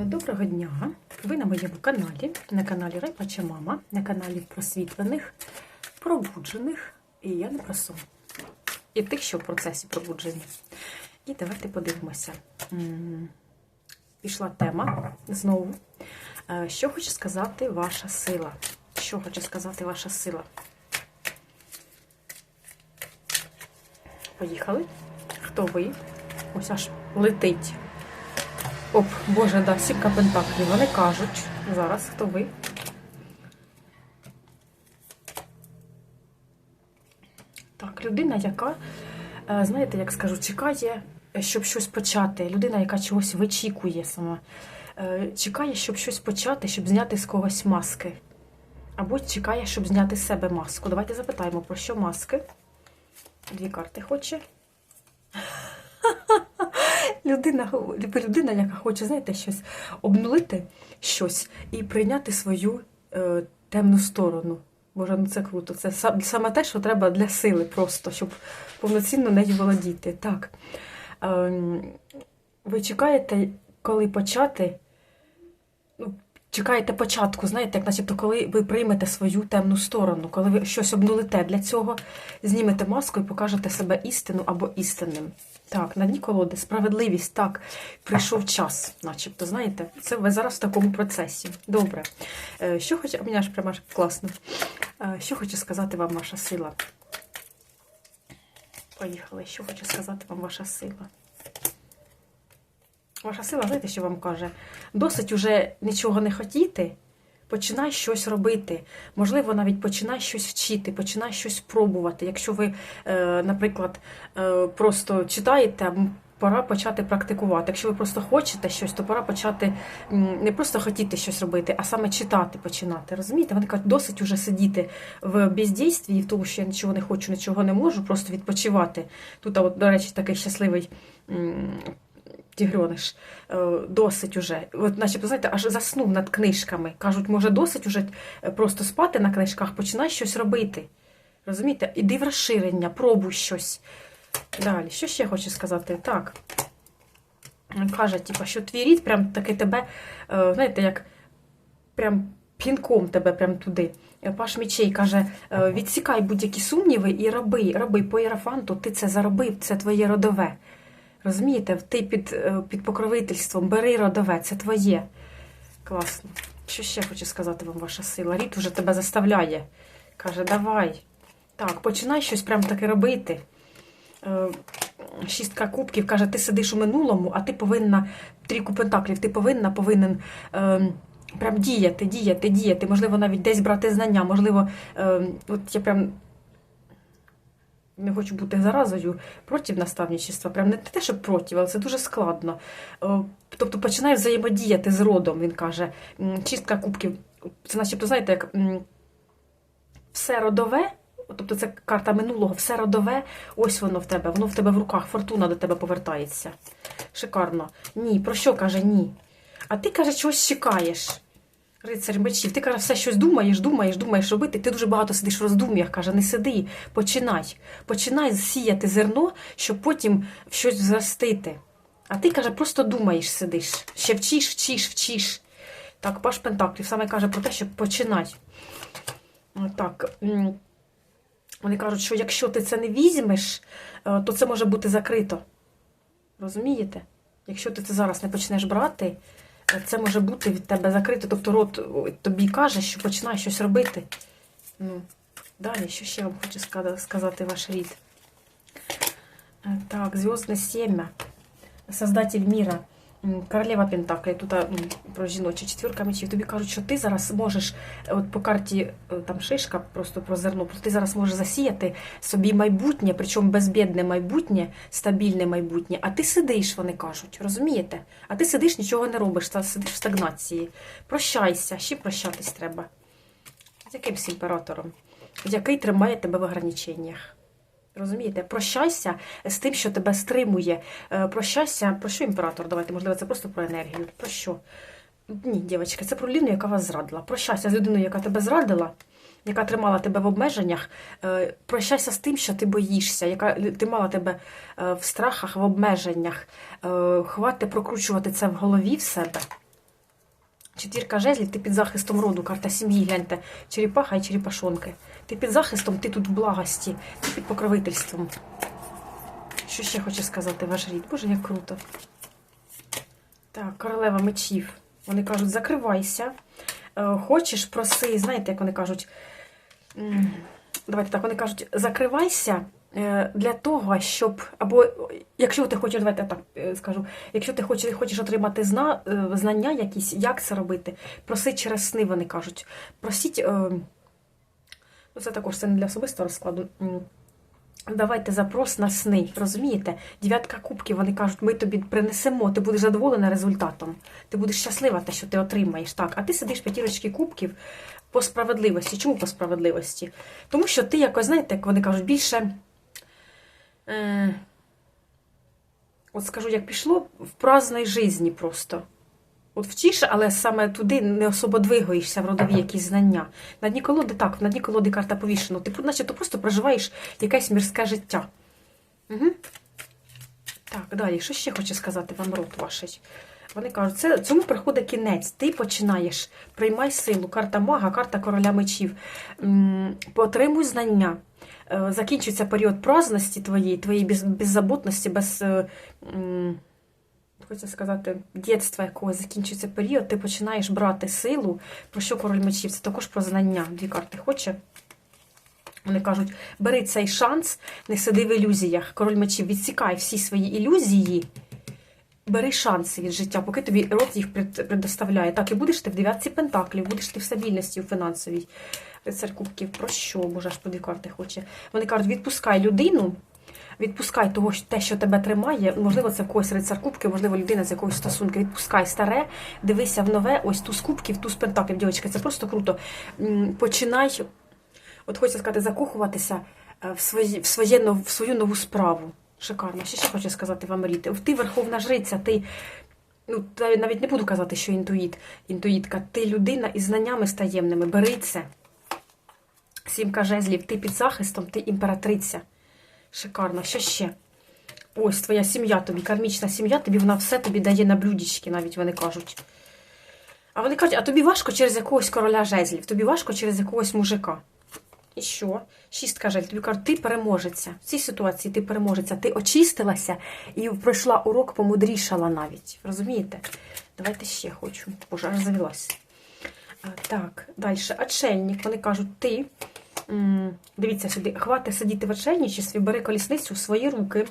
Е, Доброго дня! Ви на моєму каналі, на каналі Райпача Мама, на каналі просвітлених, пробуджених, і я не про сон. І тих, що в процесі пробудження. І давайте подивимося. Пішла тема знову. Е, Що хоче сказати ваша сила? Що хоче сказати ваша сила? Поїхали. Хто ви? Ось аж летить. Оп, Боже, да, сімка пентаклів. Вони кажуть. Зараз хто ви? Так, людина, яка, е, знаєте, як скажу, чекає, щоб щось почати. Людина, яка чогось вичікує сама. Е, Чекає, щоб щось почати, щоб зняти з когось маски. Або чекає, щоб зняти з себе маску. Давайте запитаємо, про що маски. Дві карти хоче. Людина, людина, яка хоче, знаєте, щось обнулити щось і прийняти свою е, темну сторону. Боже, ну це круто. Це саме те, що треба для сили, просто, щоб повноцінно нею володіти. Так. Е, ви чекаєте, коли почати. Чекаєте початку, знаєте, як начебто, коли ви приймете свою темну сторону, коли ви щось обнулите для цього, знімете маску і покажете себе істину або істинним. Так, на дні колоди, справедливість, так, прийшов час, начебто, знаєте, це ви зараз в такому процесі. Добре. Е, Що хоче, а мені прямо класно. Е, Що хоче сказати вам ваша сила? Поїхали. Що хоче сказати вам ваша сила? Ваша сила, знаєте, що вам каже? Досить уже нічого не хотіти, починай щось робити. Можливо, навіть починай щось вчити, починай щось пробувати. Якщо ви, е, наприклад, е, просто читаєте, пора почати практикувати. Якщо ви просто хочете щось, то пора почати не просто хотіти щось робити, а саме читати починати. Розумієте? Вони кажуть, досить уже сидіти в бездійстві і в тому, що я нічого не хочу, нічого не можу, просто відпочивати. Тут, от, до речі, такий щасливий. Е, досить уже. От, начебто, знаєте, аж заснув над книжками. Кажуть, може, досить уже е, просто спати на книжках, починай щось робити. Розумієте? Іди в розширення, пробуй щось. Далі, що ще хочу сказати? Так. Каже, типу, що твій рід прям таки тебе, е, знаєте, як прям пінком тебе прям туди. Е, Паш Мічей каже: відсікай будь-які сумніви і роби, роби по іерафанту, ти це заробив, це твоє родове. Розумієте, ти під, е, під покровительством, бери родове, це твоє. Класно. Що ще хочу сказати вам, ваша сила? Рід уже тебе заставляє. Каже, давай. Так, починай щось прям таки робити. Е, Шістка кубків каже, ти сидиш у минулому, а ти повинна, трійку пентаклів, ти повинна, повинен е, прям діяти, діяти, діяти. Можливо, навіть десь брати знання, можливо, е, от я прям не хочу бути заразою проти наставничества. Прям не те, що проти, але це дуже складно. Е, Тобто починає взаємодіяти з родом, він каже. Чистка кубків. Це начебто, знаєте, як все родове. Тобто це карта минулого, все родове, ось воно в тебе, воно в тебе в руках, фортуна до тебе повертається. Шикарно. Ні, про що каже ні? А ти, каже, чогось чекаєш. Рицарь мечів, ти каже, все щось думаєш, думаєш, думаєш робити. Ти дуже багато сидиш в роздум'ях, каже, не сиди, починай. Починай сіяти зерно, щоб потім щось зростити. А ти, каже, просто думаєш, сидиш. Ще вчиш, вчиш, вчиш. Так, Паш Пентаклів саме каже про те, щоб починай. Так. Вони кажуть, що якщо ти це не візьмеш, е, то це може бути закрито. Розумієте? Якщо ти це зараз не почнеш брати, це може бути від тебе закрито. Тобто рот тобі каже, що починає щось робити. Ну, далі, що ще вам хочу сказати ваш рід? Е, Так, зв'язне сім'я, Создатель міра, королева Пентаклі, тут про жіночі четвірка мечів. Тобі кажуть, що ти зараз можеш, е, от по карті е, там шишка, просто про зерно, ти зараз можеш засіяти собі майбутнє, причому безбідне майбутнє, стабільне майбутнє. А ти сидиш, вони кажуть, розумієте? А ти сидиш, нічого не робиш, та сидиш в стагнації. Прощайся, ще прощатись треба. З якимсь імператором, який тримає тебе в ограниченнях. Розумієте? Прощайся з тим, що тебе стримує. Е, Прощайся, про що імператор? Давайте, можливо, це просто про енергію. Про що? Ні, дівчатки, це про людину, яка вас зрадила. Прощайся з людиною, яка тебе зрадила, яка тримала тебе в обмеженнях. Е, Прощайся з тим, що ти боїшся, яка тримала тебе е, в страхах, в обмеженнях. Хватить прокручувати це в голові в себе. Четвірка жезлів, ти під захистом роду, карта сім'ї, гляньте, черепаха і черепашонки. Ти під захистом, ти тут в благості, ти під покровительством. Що ще хоче сказати ваш рід? Боже, як круто. Так, королева мечів. Вони кажуть, закривайся. Е, Хочеш, проси, знаєте, як вони кажуть. Давайте так, вони кажуть, закривайся е, для того, щоб. Або якщо ти хочеш, давайте я так е, скажу, якщо ти хочеш, хочеш отримати зна, знання якісь, як це робити, проси через сни, вони кажуть. Просіть. Ну, це також це не для особистого розкладу. Давайте запрос на сни, розумієте? Дев'ятка кубків, вони кажуть, ми тобі принесемо, ти будеш задоволена результатом. Ти будеш щаслива, те, що ти отримаєш. Так, а ти сидиш п'ятірочки кубків по справедливості. Чому по справедливості? Тому що ти якось, знаєте, як вони кажуть, більше. Е, от скажу, як пішло в праздної житті просто. От вчиш, але саме туди не особо двигаєшся в родові якісь знання. На дні колоди так, на дні колоди карта повішена. Ти наче то просто проживаєш якесь мірське життя. Угу. Так, далі, що ще хоче сказати вам рот ваш? Вони кажуть, це, цьому приходить кінець. Ти починаєш, приймай силу. Карта мага, карта короля мечів. М, Отримуй знання. Е, Закінчується період праздності твоєї, твоєї без, беззаботності, без. Хочеться сказати, дєтства якогось закінчується період, ти починаєш брати силу. Про що король мечів? Це також про знання. Дві карти хоче. Вони кажуть, бери цей шанс, не сиди в ілюзіях. Король мечів, відсікай всі свої ілюзії, бери шанси від життя, поки тобі рот їх предоставляє. Так, і будеш ти в дев'ятці пентаклів, будеш ти в стабільності у фінансовій. Рицар кубків, про що? Боже, аж по дві карти хоче. Вони кажуть, відпускай людину. Відпускай того, те, що тебе тримає. Можливо, це в когось рицар кубки, можливо, людина з якогось стосунки. Відпускай старе, дивися в нове, ось туз кубків, туз пентаклів. Дівчатки, це просто круто. Починай, от хочеться сказати, закохуватися е, в, свої, в, своє, в свою нову справу. Шикарно. Ще, ще хочу сказати вам, Ріти. Ти верховна жриця, ти. Ну, навіть не буду казати, що інтуїт, інтуїтка. Ти людина із знаннями стаємними. Бери це. Сімка жезлів, ти під захистом, ти імператриця. Шикарно. Що ще? Ось твоя сім'я тобі, кармічна сім'я, тобі вона все тобі дає на блюдечки, навіть вони кажуть. А вони кажуть, а тобі важко через якогось короля жезлів, тобі важко через якогось мужика. І що? Шістка жезлів. Тобі кажуть, ти переможеця. В цій ситуації ти переможеця. Ти очистилася і пройшла урок, помудрішала навіть. Розумієте? Давайте ще хочу. Боже, аж завелась. Так, далі. Отшельник. Вони кажуть, ти. Дивіться сюди, хвати сидіти в отшельничестві, бери колісницю в свої руки.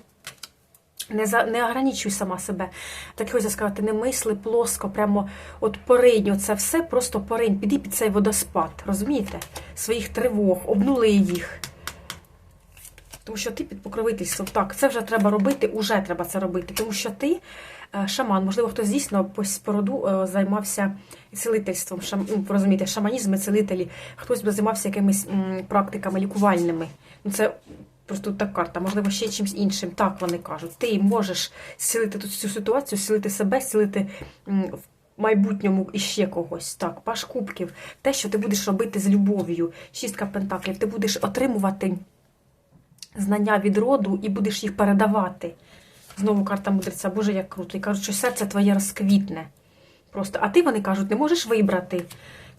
Не за не ограничуй сама себе. Так хочеться сказати, не мисли плоско, прямо от поринь, оце все, просто поринь, піди під цей водоспад, розумієте? Своїх тривог, обнули їх. Тому що ти під покровительством. Так, це вже треба робити, уже треба це робити. Тому що ти е, шаман, можливо, хтось дійсно по спороду е, займався цілительством. Шам, ну, розумієте, шаманізм і цілителі. Хтось би займався якимись практиками лікувальними. Ну, це просто так карта, можливо, ще чимось іншим. Так вони кажуть. Ти можеш зцілити цю ситуацію, зцілити себе, зцілити в майбутньому іще когось. Так, паш кубків, те, що ти будеш робити з любов'ю, шістка пентаклів, ти будеш отримувати знання від роду і будеш їх передавати. Знову карта мудреця, Боже, як круто. І кажуть, що серце твоє розквітне. Просто. А ти, вони кажуть, не можеш вибрати.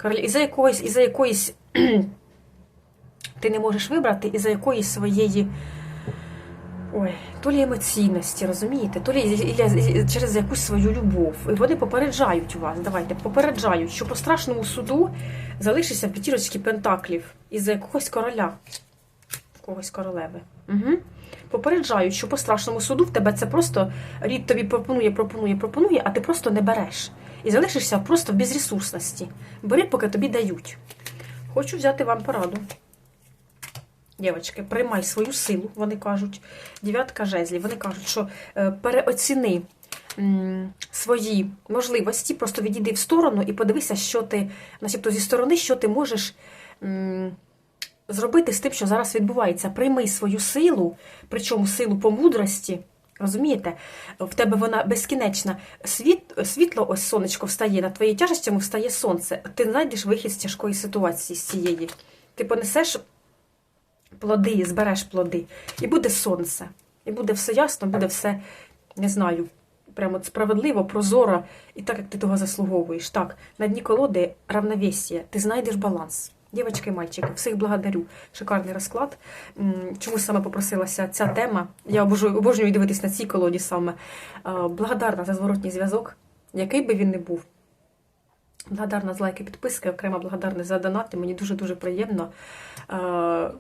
Король, із-за якоїсь, із-за якоїсь ти не можеш вибрати, із-за якоїсь своєї. Ой, то лі емоційності, розумієте? То лі через якусь свою любов. І вони попереджають вас, давайте, попереджають, що по страшному суду залишиться п'ятірочки пентаклів із-за якогось короля когось королеви. Угу. Попереджають, що по страшному суду в тебе це просто рід тобі пропонує, пропонує, пропонує, а ти просто не береш. І залишишся просто в безресурсності. Бери, поки тобі дають. Хочу взяти вам пораду. Дівчатки, приймай свою силу, вони кажуть. Дев'ятка жезлів. Вони кажуть, що е, переоціни свої можливості, просто відійди в сторону і подивися, що ти, начебто зі сторони, що ти можеш. Зробити з тим, що зараз відбувається. Прийми свою силу, причому силу по мудрості. Розумієте? В тебе вона безкінечна. Світ, світло, ось сонечко встає, на твоїй тяжестями встає сонце. Ти знайдеш вихід з тяжкої ситуації з цієї. Ти понесеш плоди, збереш плоди, і буде сонце. І буде все ясно, буде все, не знаю, прямо справедливо, прозоро і так, як ти того заслуговуєш. Так, на дні колоди равновесія, ти знайдеш баланс. Дівчатки і мальчики, всіх благодарю. Шикарний розклад. М, Чому саме попросилася ця тема? Я обожнюю, обожнюю дивитись на цій колоді саме. Е, Благодарна за зворотній зв'язок, який би він не був. Благодарна за лайки, підписки, окремо благодарна за донати. Мені дуже-дуже приємно. Е,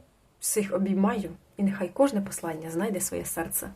Всіх обіймаю, і нехай кожне послання знайде своє серце.